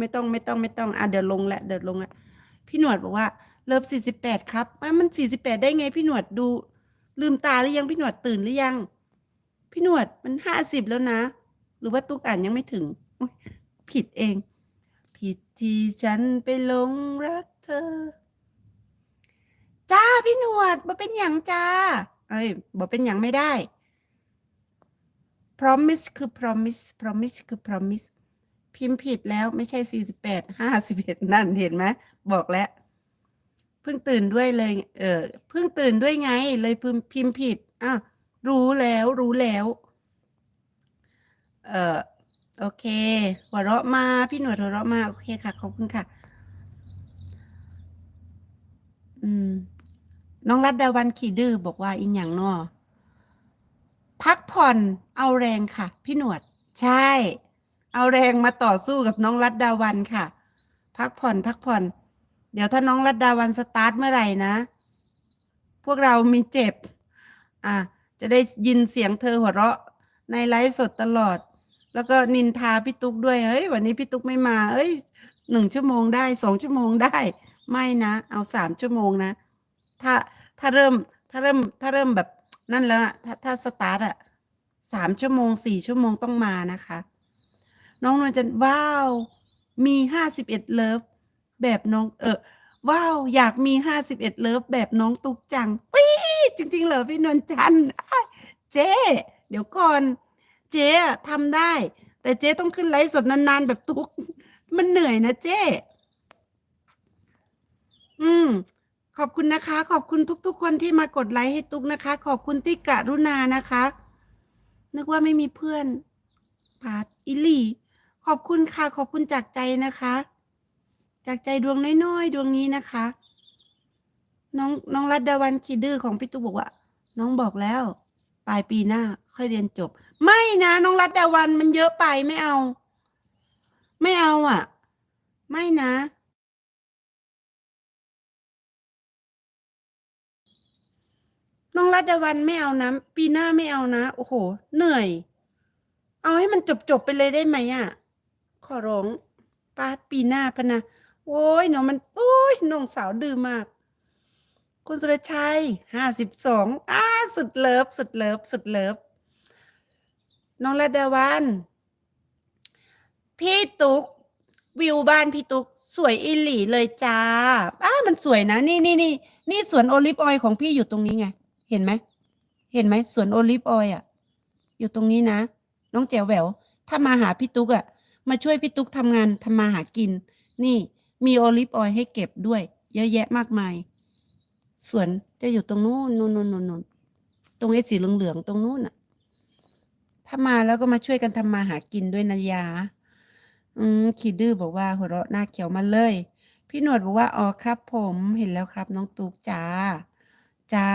ไม่ต้องไม่ต้องไม่ต้องอะเดี๋ยวลงละเดี๋ยวลงละพี่หนวดบอกว่าเลิฟสี่สิบแปดครับอะมันสี่สิบแปดได้ไงพี่หนวดดู ลืมตาหรือยังพี่หนวดตื่นหรือยัง พี่หนวดมันห้าสิบแล้วนะ หรือว่าตุ๊กอ่านยังไม่ถึงผิดเอง ผิดที่ฉันไปหลงรักเธอ จ้าพี่หนวดบ่เป็นอย่างจ้า เอ้ยบ่เป็นอย่างไม่ได้ promise คือ promise promise คือ promise พิมพ์ผิดแล้วไม่ใช่สี่สิบแปดห้าสิบเอ็ดนั่นเห็นไหมบอกแล้วเพิ่งตื่นด้วยเลย เออเพิ่งตื่นด้วยไง เลยพิมพ์พิมพ์ผิดอะรู้แล้วรู้แล้ว เออโอเค หัวเราะมาพี่หนวดหัวเราะมาโอเคค่ะขอบคุณค่ะ อืม น้องรัตดาวันขี่ดื้อบอกว่าอีหยังนาะพักผ่อนเอาแรงค่ะ พี่หนวด ใช่ เอาแรงมาต่อสู้กับน้องรัตดาวันค่ะ พักผ่อนพักผ่อน เดี๋ยวถ้าน้องรัตดาวันสตาร์ทเมื่อไหร่นะ พวกเรามีเจ็บ อะจะได้ยินเสียงเธอหัวเราะในไลฟ์สดตลอด แล้วก็นินทาพี่ตุ๊กด้วย เฮ้ย วันนี้พี่ตุ๊กไม่มา เอ้ยหนึ่งชั่วโมงได้สองชั่วโมงได้ ไม่นะ เอาสามชั่วโมงนะ ถ้าถ้าเริ่มถ้าเริ่มถ้าเริ่มแบบนั่นแล้วอะถ้าถ้าสตาร์ทอะสามชั่วโมงสี่ชั่วโมงต้องมานะคะ น้องนวลจันทร์ว้าว มีห้าสิบเอ็ดเลิฟแบบน้องเออว้าวอยากมีห้าสิบเอ็ดเลิฟแบบน้องตุ๊กจังปี๊ดจริง ๆ เหรอพี่นวลจันทร์เจ๊เดี๋ยวก่อน เจ๊ทำได้ แต่เจ๊ต้องขึ้นไลฟ์สดนานๆแบบตุ๊กมันเหนื่อยนะเจ๊อืม ขอบคุณนะคะ ขอบคุณทุก ๆ คนที่มากดไลค์ให้ตุ๊กนะคะ ขอบคุณที่กรุณานะคะ นึกว่าไม่มีเพื่อนปาดอิลี่ ขอบคุณค่ะ ขอบคุณจากใจนะคะ จากใจดวงน้อยๆดวงนี้นะคะ น้องน้องรัตดาวันคีดื้อของพี่ตุ๊กบอกว่า น้องบอกแล้ว ปลายปีหน้า ค่อยเรียนจบ ไม่นะ น้องรัตดาวันมันเยอะไปไม่เอา ไม่เอาอะ ไม่นะน้องรัตดาวันไม่เอานะปีหน้าไม่เอานะ โอ้โห เหนื่อย เอาให้มันจบจบไปเลยได้ไหมอะ ขอร้องปาดปีหน้าพะนะโอ้ยน้องมันโอ้ยน้องสาวดื้อมาก คุณสุรชัยห้าสิบสองอ้าสุดเลิฟสุดเลิฟสุดเลิฟน้องรัตดาวันพี่ตุ๊กวิวบ้านพี่ตุ๊กสวยอิหลีเลยจ้าอ้ามันสวยนะ นี่นี่นี่นี่สวนโอลิฟออยล์ของพี่อยู่ตรงนี้ไง เห็นไหม เห็นไหมสวนโอลิฟออยล์อะ อยู่ตรงนี้นะ น้องแจ๋วแหวว ถ้ามาหาพี่ตุ๊กอะ มาช่วยพี่ตุ๊กทำงานทำมาหากิน นี่มีโอลิฟออยล์ให้เก็บด้วย เยอะแยะมากมาย สวนจะอยู่ตรงนู้นนู้นนู้นนู้นตรงไอ้สีเหลืองๆตรงนู้นอะถ้ามาแล้วก็มาช่วยกันทำมาหากินด้วยนะยาอืมขีดดื้อบอกว่า หัวเราะหน้าเขียวมาเลย พี่หนวดบอกว่าอ๋อครับ ผมเห็นแล้วครับน้องตุ๊กจ้าจ้า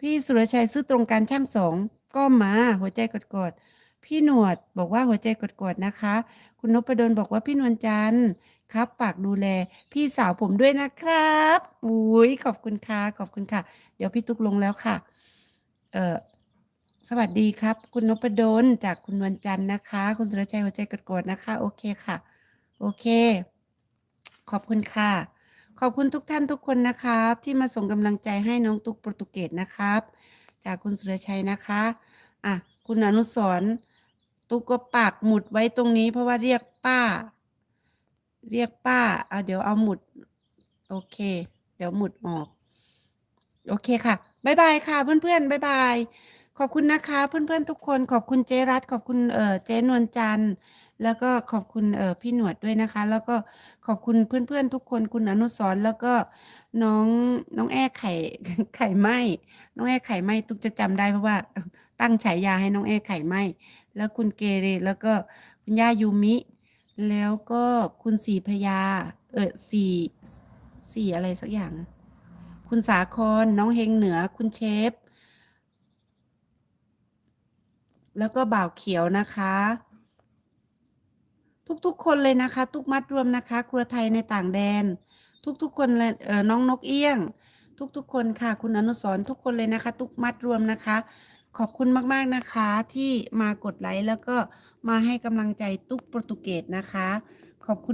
พี่สุรชัยซื้อตรงการช่างสองก็มาหัวใจกดๆ พี่หนวดบอกว่าหัวใจกดๆนะคะ คุณนพดลบอกว่าพี่นวลจันทร์ครับฝากดูแลพี่สาวผมด้วยนะครับอุ้ยขอบคุณค่ะขอบคุณค่ะ เดี๋ยวพี่ตุ๊กลงแล้วค่ะ เออสวัสดีครับ คุณนพดลจากคุณนวลจันทร์นะคะ คุณสุรชัยหัวใจกดๆนะคะ โอเคค่ะ โอเค ขอบคุณค่ะ ขอบคุณทุกท่านทุกคนนะครับ ที่มาส่งกำลังใจให้น้องตุ๊กโปรตุเกสนะครับ จากคุณสุรชัยนะคะอะคุณอนุสร ตุ๊กก็ปากหมุดไว้ตรงนี้ เพราะว่าเรียกป้า เรียกป้าเอาเดี๋ยวเอาหมุด โอเค เดี๋ยวหมุดออก โอเคค่ะบ๊ายบายค่ะ เพื่อนๆบ๊ายบายขอบคุณนะคะ เพื่อนๆทุกคนขอบคุณเจรัตขอบคุณเออเจนวลจันทร์ แล้วก็ขอบคุณเอ่อพี่หนวดด้วยนะคะ แล้วก็ขอบคุณเพื่อนๆทุกคนคุณอนุสรณ์แล้วก็น้องน้องแอ้ไข่ ไข่ไหมน้องแอ้ไข่ไหมตุกจะจำได้เพราะว่า ตั้งฉายาให้น้องแอ้ไข่ไหมแล้วคุณเกเรแล้วก็คุณย่ายูมิ แล้วก็คุณสีพระยา เออสีสีอะไรสักอย่าง คุณสาครน้องเฮงเหนือคุณเชฟ แล้วก็บ่าวเขียวนะคะ ทุกๆ คนเลยนะคะ ทุกมัดรวมนะคะ ครัวไทยในต่างแดน ทุกๆ คนเลยเออน้องนกเอี้ยง ทุกๆ คนค่ะ คุณอนุสรทุกคนเลยนะคะ ทุกมัดรวมนะคะ ขอบคุณมากๆนะคะที่มากดไลค์แล้วก็มาให้กำลังใจตุ๊กโปรตุเกสนะคะ ขอบคุณ